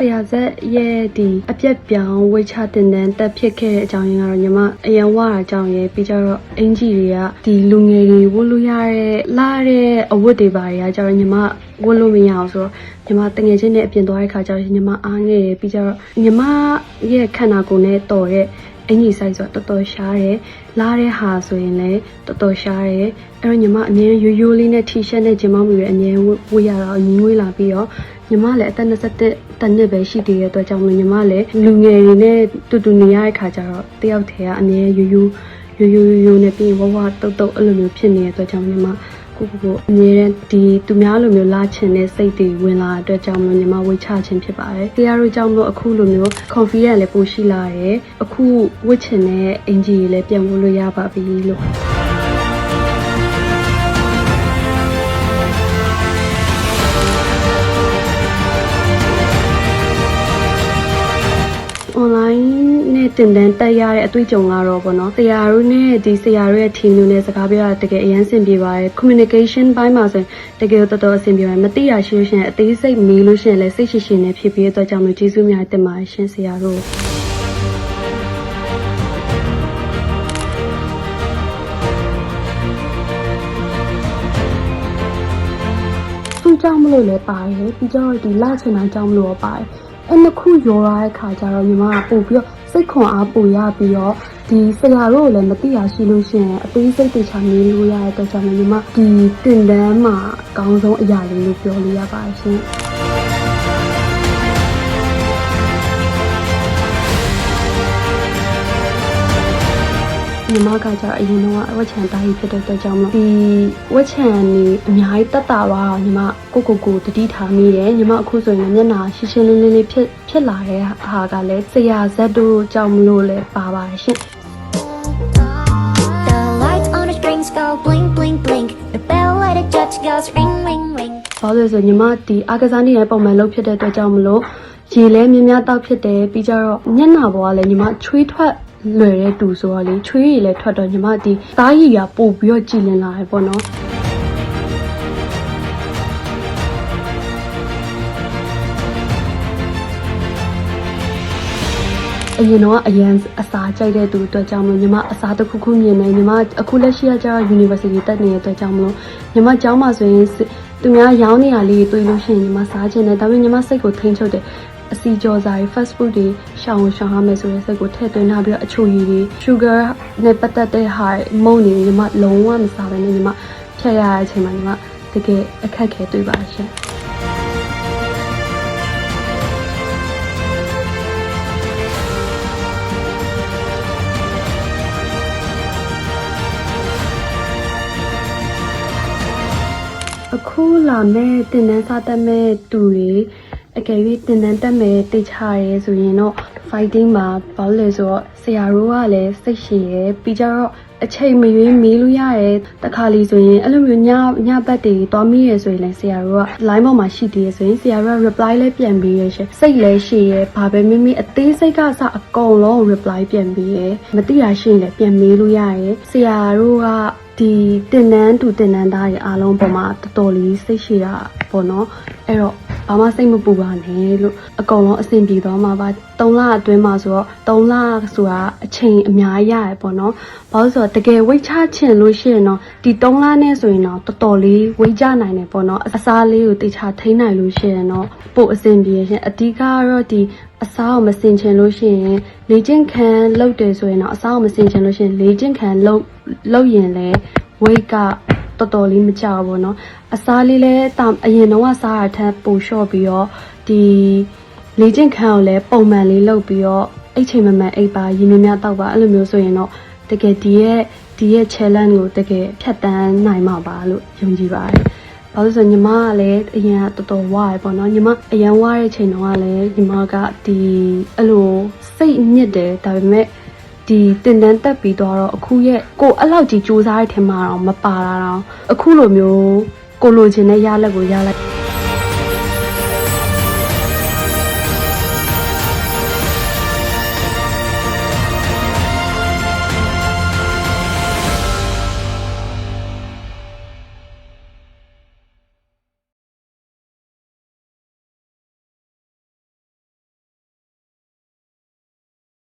ဆရာဆက်ရဲ့ဒီအပြက်ပြောင်ဝိတ်ချတင်တန်းတက်ဖြစ်ခဲ့တဲ့အကြောင်းရင်းကတော့ညီမအရန်ဝါတာကြောင့်ရယ်ပြီးကြတော့အင်ဂျီတွေကဒီလူငယ်တွေဝတ်လို့ရတဲ့လာတဲ့အဝတ်တွေပါတွေကကြတော့ညီမဝတ်လို့မရအောင်ဆိုတော့ညီမတငယ်ချင်းနဲ့အပြင်သွားတဲ့ခါကျတော့ညီမအားငယ်ရယ်ပြီးကြတော့ညီမရဲ့ခန္ဓာကိုယ်နဲ့တော်တဲ့အင်ကြီးဆိုင်ဆိုတော့တော်တော်ရှားတယ်လာတဲ့ဟာဆိုရင်လည်းတော်တော်ရှားတယ်အဲ့တော့ညီမအမြဲရိုးရိုးလေးနဲ့ T-shirt နဲ့ဂျင်မောင်းပြီးရအမြဲဝတ်ဝတ်ရတော့ညီငွေးလာပြီးတော့ညီမလည်းအသက်21 တနှစ်ပဲရှိသေးတဲ့အတွက်ကြောင့်မလို့ညီမလည်းလူငယ်တွေနဲ့တူတူနေရတဲ့ခါကျတော့တယောက်တည်းကအမြဲရိုးရိုးရိုးရိုးရိုးရိုးနဲ့ပြီးရင်ဝဝတုတ်တုတ်အဲ့လိုမျိုးဖြစ်နေတဲ့အတွက်ကြောင့်ညီမကိုကိုကိုအမြဲတမ်းဒီသူများလိုမျိုးလာချင်တဲ့စိတ်တွေဝင်လာတဲ့အတွက်ကြောင့်မလို့ညီမဝေချခြင်းဖြစ်ပါတယ်။တရားတို့ကြောင့်မလို့အခုလိုမျိုး confidence လည်းပိုရှိလာတယ်။အခုဝတ်ချင်တဲ့အင်ဂျီတွေလည်းပြန်ဝတ်လို့ရပါပြီလို့ online နဲ့တင်တန်းတက်ရတဲ့အတွေ့အကြုံကတော့ပေါ့နော်ဆရာတို့နဲ့ဒီဆရာတို့ရဲ့ team တို့နဲ့စကားပြောရတကယ်အရင်ဆင်ပြေပါတယ် communication ဘိုင်းမှာဆိုရင်တကယ်တော်တော်အဆင်ပြေပါတယ်မသိရရှိလို့ရှိရင်အသေးစိတ်မေးလို့ရှိရင်လည်းစိတ်ရှိရှိနဲ့ဖြစ်ပြီးတဲ့အတွက်ကြောင့်မျိုးကျေးဇူးများတင်ပါတယ်ရှင်ဆရာတို့သူ့ကြောင့်မလို့လည်းပါတယ်ပြီးတော့ဒီလချင်တာကြောင့်မလို့လည်းပါတယ် အဲ့နှစ်ခုရောရတဲ့ခါကျတော့ညီမကပို့ပြီးတော့စိတ်ခွန်အားပိုရပြီးတော့ဒီဆရာတို့ကိုလည်းမသိရရှိလို့ရှိရင်အသေးစိတ်တွေချမေးလို့ရတဲ့အတွက်ကြောင့်ညီမဒီတင်တန်းမှာအကောင်းဆုံးအရာလေးလို့ပြောလို့ရပါတယ်ရှင် ညီမကကြတော့အရင်တော့ဝက်ချန်တားကြီးဖြစ်တဲ့အတွက်ကြောင့်မလို့ဒီဝက်ချန်နေအများကြီးတက်တာပါညီမကိုကိုကိုတတိထားမိတယ်ညီမအခုဆိုရင်လည်းမျက်နှာရှင်းရှင်းလင်းလင်းလေးဖြစ်ဖြစ်လာတဲ့ဟာကလည်းဆရာဇက်တို့ကြောင့်မလို့လည်းပါပါတယ်ရှင် The lights on the strings go blink, blink, blink. The bell at the church goes ring, ring, ring. ။ဘာလို့လဲဆိုညီမဒီအားကစားနေရဲ့ပုံမှန်လုပ်ဖြစ်တဲ့အတွက်ကြောင့်မလို့ရေလဲမြများတောက်ဖြစ်တယ်ပြီးကြတော့မျက်နှာပေါ်ကလည်းညီမချွေးထွက် လွယ်တဲ့တူဆိုတော့လေချွေးရည်လည်းထွက်တော့ညီမဒီသားရည်ကပို့ပြီးတော့ကြည်လင်လာတယ်ပေါ့နော်။အရင်တော့အရန်အစာကြိုက်တဲ့သူအတွက်ကြောင့်မလို့ညီမအစာတစ်ခုခုမြင်နေညီမအခုလက်ရှိကကျတော့ University တက်နေတဲ့အတွက်ကြောင့်မလို့ညီမကျောင်းမှာဆိုရင်စစ်သူများရောင်းနေရလေးတွေတွေ့လို့ရှိရင်ညီမစားချင်တယ်ဒါပေမဲ့ညီမစိတ်ကိုထိန်းချုပ်တယ် အစီကြော်စာတွေ fast food တွေရှောင်ရှောင်ရမယ်ဆိုတဲ့စိတ်ကိုထည့်သွင်းထားပြီးတော့အချိုရည်တွေ sugar နဲ့ပတ်သက်တဲ့ဟာတွေမုန့်တွေညီမလုံးဝမစားဘဲနဲ့ညီမဖြတ်ရတဲ့အချိန်မှာညီမတကယ်အခက်ခဲတွေ့ပါရှင်အခုလာမဲ့တင်တန်းစားတက်မဲ့တူတွေ အကယ်၍တင်တန်းတက်မဲ့တိတ်ချရဲဆိုရင်တော့ fighting မှာဘာလို့လဲဆိုတော့ဆရာတို့ကလည်းစိတ်ရှည်ရယ်ပြီးကြတော့အချိန်မရွေးမေးလို့ရတယ်တခါလီဆိုရင်အဲ့လိုမျိုးညညဘက်တွေတွားမိရဆိုရင်လည်းဆရာတို့က line ပေါ်မှာရှိသေးရဆိုရင်ဆရာတို့က reply လည်းပြန်ပေးရရှင်စိတ်လည်းရှည်ရယ်ဘာပဲမိမိအသေးစိတ်ကစအကုန်လုံး reply ပြန်ပေးရယ်မသိရရှိရင်လည်းပြန်မေးလို့ရတယ်ဆရာတို့က ဒီတင်နန်းတူတင်နန်းသားတွေအားလုံးပေါ်မှာတော်တော်လေးစိတ်ရှိတာပေါ့နော်အဲ့တော့ဘာမှစိတ်မပူပါနဲ့လို့အကုန်လုံးအဆင်ပြေသွားမှာပါ3လအတွင်းမှာဆိုတော့3လဆိုတာအချိန်အများကြီးရတယ်ပေါ့နော်ဘာလို့ဆိုတော့တကယ်ဝိတ်ချချင်လို့ရှိရင်တော့ဒီ3လနဲ့ဆိုရင်တော့တော်တော်လေးဝိတ်ချနိုင်တယ်ပေါ့နော်အစားလေးကိုတေချာထိန်းနိုင်လို့ရှိရင်တော့ပို့အဆင်ပြေရှင်အဓိကကတော့ဒီအစားကိုမစင်ချင်လို့ရှိရင်လေကျင့်ခံလုပ်တယ်ဆိုရင်တော့အစားကိုမစင်ချင်လို့ရှိရင်လေကျင့်ခံလုပ်လုပ်ရင်လည်း weight ကတော်တော်လေးမကျဘူးပေါ့နော်အစားလေးလည်းတာအရင်တော့စားရထက်ပိုလျှော့ပြီးတော့ဒီလေကျင့်ခန်းကိုလည်းပုံမှန်လေးလုပ်ပြီးတော့အိတ်ချိန်မမှန်အိတ်ပါရင်းနှီးများတောက်ပါအဲ့လိုမျိုးဆိုရင်တော့တကယ်ဒီရဲ့ဒီရဲ့ challenge ကိုတကယ်ဖြတ်တန်းနိုင်မှာပါလို့ယုံကြည်ပါတယ်။ ဘာလို့လဲဆိုတော့ညီမကလည်းအရင်ကတော်တော်ဝါရပေါ့နော်ညီမအရင်ဝါတဲ့ချိန်တုန်းကလည်းညီမကဒီအဲ့လိုစိတ်ညစ်တယ်ဒါပေမဲ့ဒီတင်တန်းတက်ပြီးတော့အခုရဲ့ကိုအဲ့လောက်ကြီးစူးစမ်းရတဲ့ထင်မှာတော့မပါတာတော့အခုလိုမျိုးကိုလိုချင်တဲ့ရလက်ကိုရလိုက်